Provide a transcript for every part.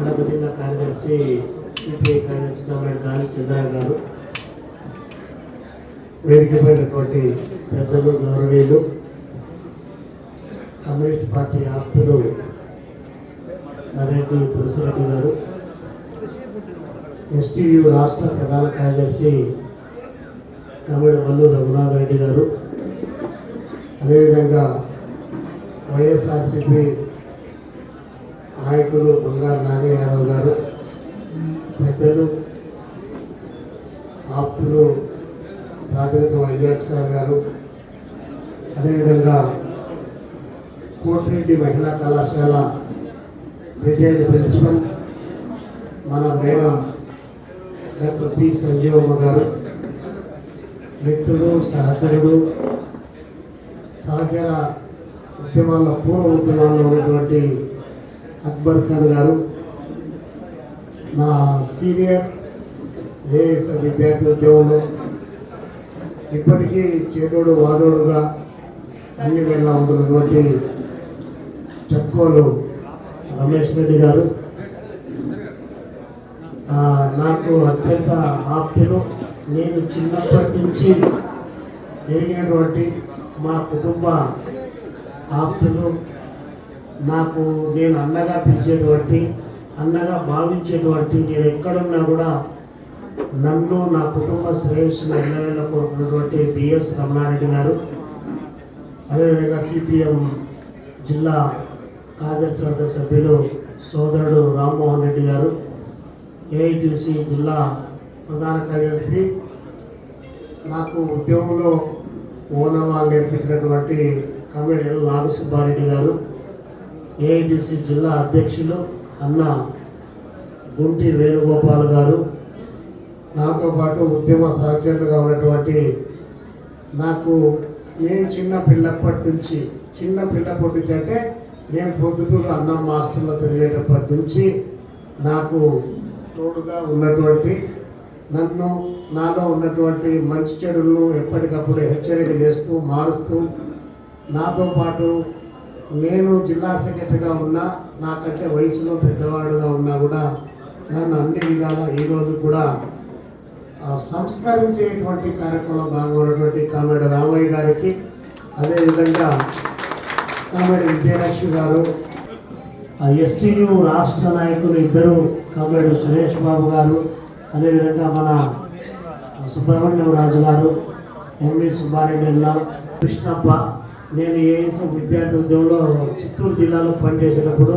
కడప జిల్లా కార్యదర్శి సిపిఐ కార్యదర్శి కామ్రేడ్ గాలి చంద్ర గారు వేదికపైనటువంటి పెద్దలు గౌరవీయులు కమ్యూనిస్ట్ పార్టీ ఆప్తులు నరేడ్డి తులసిరెడ్డి గారు ఎస్టీయు రాష్ట్ర ప్రధాన కార్యదర్శి కమిడి వల్లు రఘునాథ్ రెడ్డి గారు అదేవిధంగా వైఎస్ఆర్సిపి నాయకులు బంగారు నాగయ్య యాదవ్ గారు పెద్దలు ఆప్తులు రాజరత్నం అయ్యాక్ సార్ గారు అదేవిధంగా కోటిరెడ్డి మహిళా కళాశాల రిటైర్డ్ ప్రిన్సిపల్ మన madam doctor P Sanjeevamma garu మిత్రుడు సహచరుడు సహచర ఉద్యమాల్లో పూర్వ ఉద్యమాల్లో ఉన్నటువంటి అక్బర్ ఖాన్ గారు నా సీనియర్ ఏఎస్ విద్యార్థి ఉద్యమంలో ఇప్పటికీ చేదోడు వాదోడుగా అన్ని వేళ ఉంటున్నటువంటి చెప్పుకోలు రమేష్ రెడ్డి గారు నాకు అత్యంత ఆప్తులు. నేను చిన్నప్పటి నుంచి ఎరిగినటువంటి మా కుటుంబ ఆప్తులు. నాకు నేను అన్నగా పిలిచేటువంటి అన్నగా భావించేటువంటి నేను ఎక్కడున్నా కూడా నన్ను నా కుటుంబ శ్రేయస్సును ఎల్లవేళ కోరుకున్నటువంటి బిఎస్ రమణారెడ్డి గారు అదేవిధంగా సిపిఎం జిల్లా కార్యదర్శి సభ్యులు సోదరుడు రామ్మోహన్ రెడ్డి గారు ఏఐటిసి జిల్లా ప్రధాన కార్యదర్శి నాకు ఉద్యమంలో ఓనమా నేర్పించినటువంటి కమిడీలు నాగు సుబ్బారెడ్డి గారు ఏఐటిసి జిల్లా అధ్యక్షులు అన్న గుంటి వేణుగోపాల్ గారు. నాతో పాటు ఉద్యమ సహచరులుగా ఉన్నటువంటి నాకు నేను చిన్న పిల్లప్పటి నుంచి చిన్న పిల్లప్పటి నుంచి అంటే నేను పొద్దుటూరు అన్నం మాస్టర్లో చదివేటప్పటి నుంచి నాకు తోడుగా ఉన్నటువంటి నన్ను నాలో ఉన్నటువంటి మంచి చెడులను ఎప్పటికప్పుడు హెచ్చరిక చేస్తూ మారుస్తూ నాతో పాటు నేను జిల్లా సెక్రటరీగా ఉన్నా నాకంటే వయసులో పెద్దవాడుగా ఉన్నా కూడా నన్ను అన్ని విధాలా ఈరోజు కూడా సంస్కరించేటువంటి కార్యక్రమంలో భాగమైనటువంటి ఉన్నటువంటి రామయ్య గారికి అదేవిధంగా కామెడ విజయలక్ష్మి గారు ఎస్టీయు రాష్ట్ర నాయకులు ఇద్దరు కామెడు సురేష్ బాబు గారు అదేవిధంగా మన సుబ్రహ్మణ్యం రాజు గారు ఎంవి సుబ్బారెడ్డి కృష్ణప్ప నేను ఏఎస్ విద్యార్థి ఉద్యమంలో చిత్తూరు జిల్లాలో పనిచేసేటప్పుడు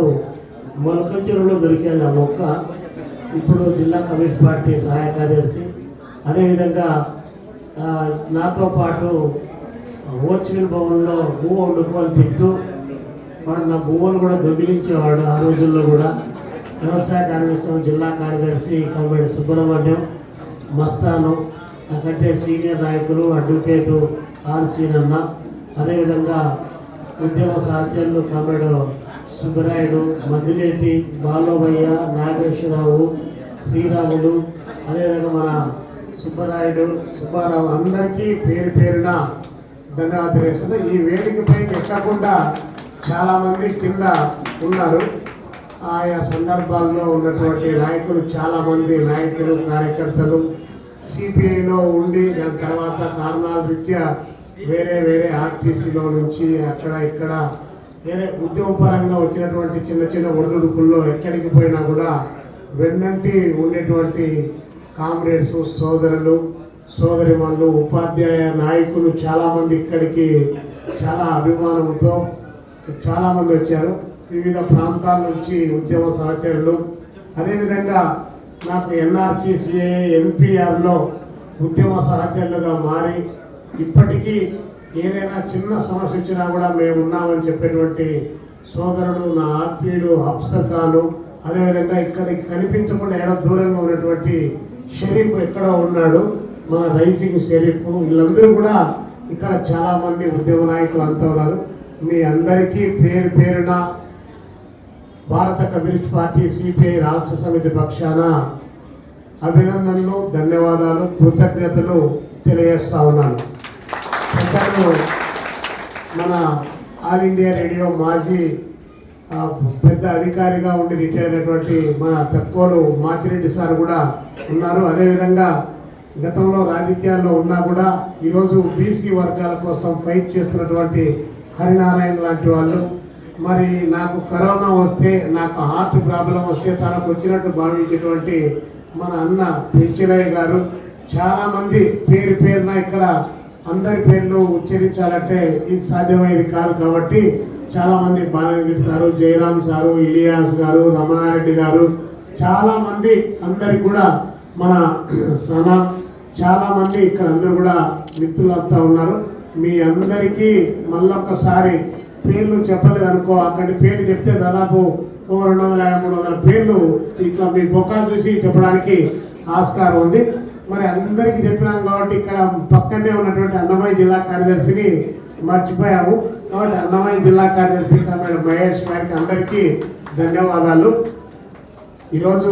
మొలకల చెరువులో దొరికేది ఆ మొక్క ఇప్పుడు జిల్లా కమ్యూనిస్ట్ పార్టీ సహాయ కార్యదర్శి. అదేవిధంగా నాతో పాటు ఓచిల్ భవన్లో భూ వండుకోవాలి తిట్టు వాడు నా భూములు కూడా దొంగిలించేవాడు ఆ రోజుల్లో కూడా. వ్యవసాయ కార్మిక జిల్లా కార్యదర్శి కమ్మడి సుబ్రహ్మణ్యం మస్తాను నాకంటే సీనియర్ నాయకులు అడ్వకేటు ఆర్ సీనన్న అదేవిధంగా ఉద్యమ సహచరులు కమ్మడు సుబ్బరాయుడు మద్దిలేటి బాలోబయ్య నాగేశ్వరరావు శ్రీరాములు అదేవిధంగా మన సుబ్బరాయుడు సుబ్బారావు అందరికీ పేరు పేరున ధన్యవాదాలు తెలియజేస్తున్నాను ఈ వేదికపై ఎక్కకుండా చాలామంది కింద ఉన్నారు. ఆయా సందర్భాల్లో ఉన్నటువంటి నాయకులు చాలామంది నాయకులు కార్యకర్తలు సిపిఐలో ఉండి దాని తర్వాత కారణాల రీత్యా వేరే వేరే ఆర్టీసీలో నుంచి అక్కడ ఇక్కడ వేరే ఉద్యోగపరంగా వచ్చినటువంటి చిన్న చిన్న ఒడిదుడుకుల్లో ఎక్కడికి పోయినా కూడా వెన్నంటి ఉండేటువంటి కామ్రేడ్స్ సోదరులు సోదరిమణులు ఉపాధ్యాయ నాయకులు చాలామంది ఇక్కడికి చాలా అభిమానంతో చాలామంది వచ్చారు. వివిధ ప్రాంతాల నుంచి ఉద్యమ సహచరులు. అదేవిధంగా నాకు ఎన్ఆర్సీసీఏ ఎన్పిఆర్లో ఉద్యమ సహచరులుగా మారి ఇప్పటికీ ఏదైనా చిన్న సమస్య వచ్చినా కూడా మేము ఉన్నామని చెప్పేటువంటి సోదరుడు నా ఆత్మీయుడు హఫ్సర్ అదేవిధంగా ఇక్కడికి కనిపించకుండా ఏడో దూరంగా ఉన్నటువంటి షరీఫ్ ఎక్కడో ఉన్నాడు. మన రైజింగ్ షరీఫ్. వీళ్ళందరూ కూడా ఇక్కడ చాలామంది ఉద్యమ నాయకులు అంతా ఉన్నారు. మీ అందరికీ పేరు పేరున భారత కమ్యూనిస్ట్ పార్టీ సిపిఐ రాష్ట్ర సమితి పక్షాన అభినందనలు ధన్యవాదాలు కృతజ్ఞతలు తెలియజేస్తా ఉన్నాను. పెద్దలు మన ఆల్ ఇండియా రేడియో మాజీ పెద్ద అధికారిగా ఉండి రిటైర్ అయినటువంటి మన తక్కువలు మాచిరెడ్డి సార్ కూడా ఉన్నారు. అదేవిధంగా గతంలో రాజకీయాల్లో ఉన్నా కూడా ఈరోజు బీసీ వర్గాల కోసం ఫైట్ చేస్తున్నటువంటి హరినారాయణ లాంటి వాళ్ళు. మరి నాకు కరోనా వస్తే నాకు హార్ట్ ప్రాబ్లం వస్తే తనకు వచ్చినట్టు భావించేటువంటి మన అన్న పెంచిలయ్య గారు. చాలామంది పేరు పేరున ఇక్కడ అందరి పేర్లు ఉచ్చరించాలంటే ఇది సాధ్యమయ్యేది కాదు కాబట్టి చాలామంది మంది సారు జయరామ్ సారు ఇలియాస్ గారు రమణారెడ్డి గారు చాలామంది అందరికి కూడా మన సన చాలామంది ఇక్కడ అందరూ కూడా మిత్రులంతా ఉన్నారు. మీ అందరికీ మళ్ళొక్కసారి పేర్లు చెప్పలేదు అనుకో అక్కడి పేర్లు చెప్తే దాదాపు ఓ రెండు వందల యాభై మూడు వందల పేర్లు ఇట్లా మీ బొక్క చూసి చెప్పడానికి ఆస్కారం ఉంది. మరి అందరికీ చెప్పినాం కాబట్టి ఇక్కడ పక్కనే ఉన్నటువంటి అన్నమయ్య జిల్లా కార్యదర్శిని మర్చిపోయాము. కాబట్టి అన్నమయ్య జిల్లా కార్యదర్శి కమ్మేడ మహేష్ గారికి అందరికీ ధన్యవాదాలు. ఈరోజు